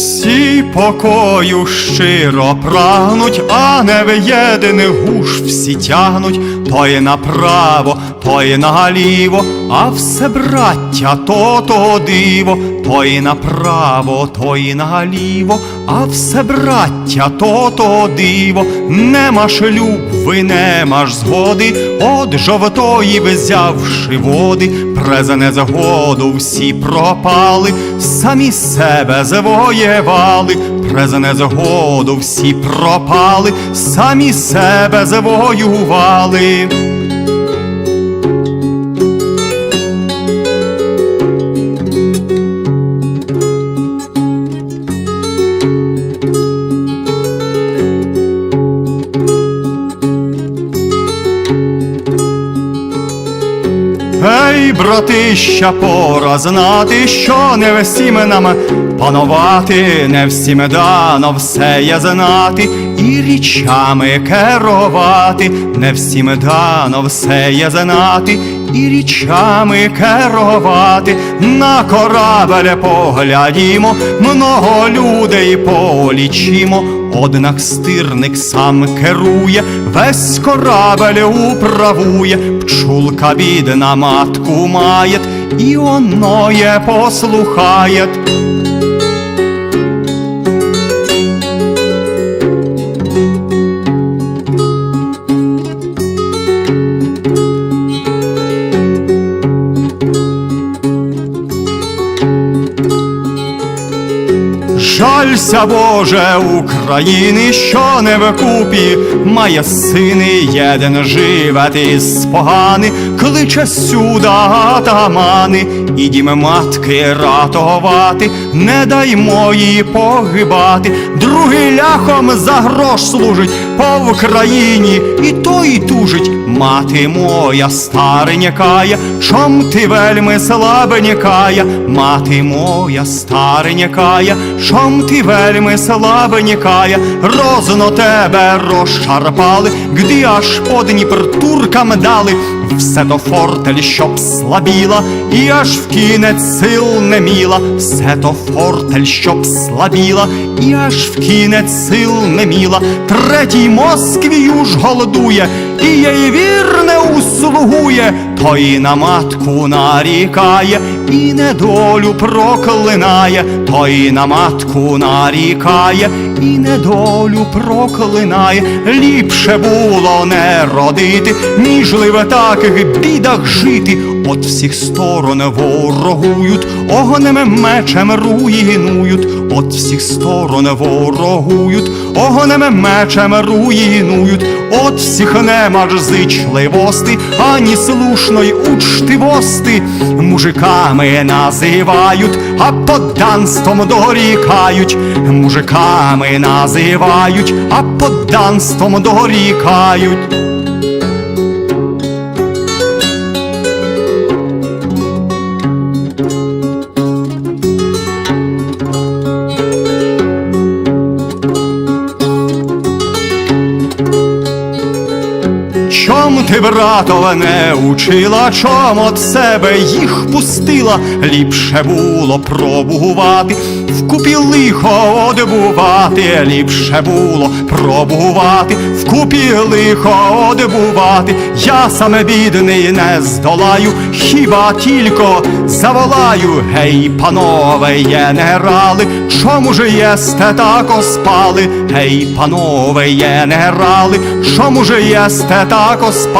Всі покою щиро прагнуть, а не виєдиних гуш всі тягнуть то й направо, то й наліво, а все браття, то то диво, то й направо, то й наліво, а все браття, то то диво, нема ж любви, нема ж згоди, от жовтої взявши води, презе незгоду всі пропали, самі себе завоєвали, презе незгоду всі пропали, самі себе завоювали. Ей, братища, пора знати, що не всім нам панувати, не всім дано все є знати, і річами керувати, не всім дано все є знати, і річами керувати, на корабель поглядімо, много людей полічимо. Однак стирник сам керує, весь корабель управує, пчулка бідна матку має, і оноє послухає. Жалься, Боже, України, що не вкупі, має сини, єден живе ти спогани, кличе сюда атамани, і дім матки ратувати, не дай мої погибати, другий ляхом за грош служить по Вкраїні, і той тужить, мати моя старенькая, чом ти вельми слабенькая, мати моя старенькая, чом ти вельми слабенькая, розно тебе розшарпали, гди аж по Дніпр туркам дали, все то фортель, щоб слабіла, і аж в кінець сил не міла, все то фортель, щоб слабіла, і аж в кінець сил не міла, третій Москвію ж голодує, і їй вірне услугує, то і на матку нарікає, і недолю проклинає, то і на матку нарікає, і недолю проклинає, ліпше було не родити, ніж ли в таких бідах жити. От всіх сторон ворогують, огнем мечем руїнують, от всіх сторон ворогують, огнем мечем руїнують, от всіх нема ж зичливости, ані слушної учтивости, мужиками називають, а подданством дорікають, мужиками називають, а подданством дорікають. Ти, братове, не учила, чом от себе їх пустила, ліпше було пробувати, вкупі лихо одбувати, ліпше було пробувати, вкупі лихо одбувати, я саме бідний не здолаю, хіба тільки заволаю, гей, панове генерали, чому ж єсте так оспали, гей, панове генерали, чому ж єсте так оспали,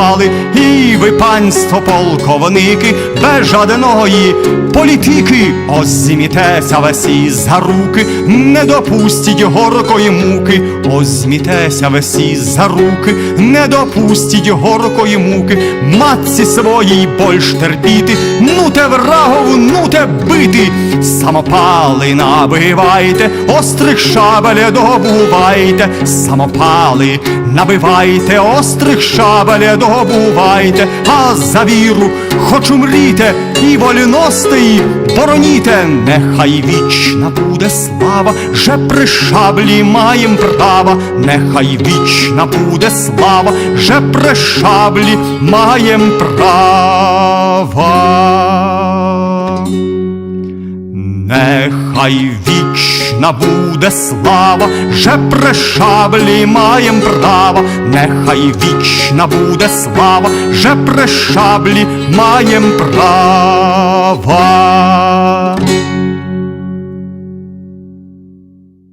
і ви, панство полковники, без жадної політики, озмітеся весі за руки, не допустіть горкої муки, озмітеся весі за руки, не допустіть горкої муки, матці своїй больш терпіти, ну те врагову, ну те бити, самопали набивайте, острих шабель добувайте, самопали набивайте, острих шабель добувайте, а за віру хоч умріте і вольностей бороніте, нехай вічна буде слава, же при шаблі маєм права, нехай вічна буде слава, же при шаблі маєм права. Нехай нехай вічна буде слава, же при шаблі маєм право, нехай вічна буде слава, же при шаблі маєм права.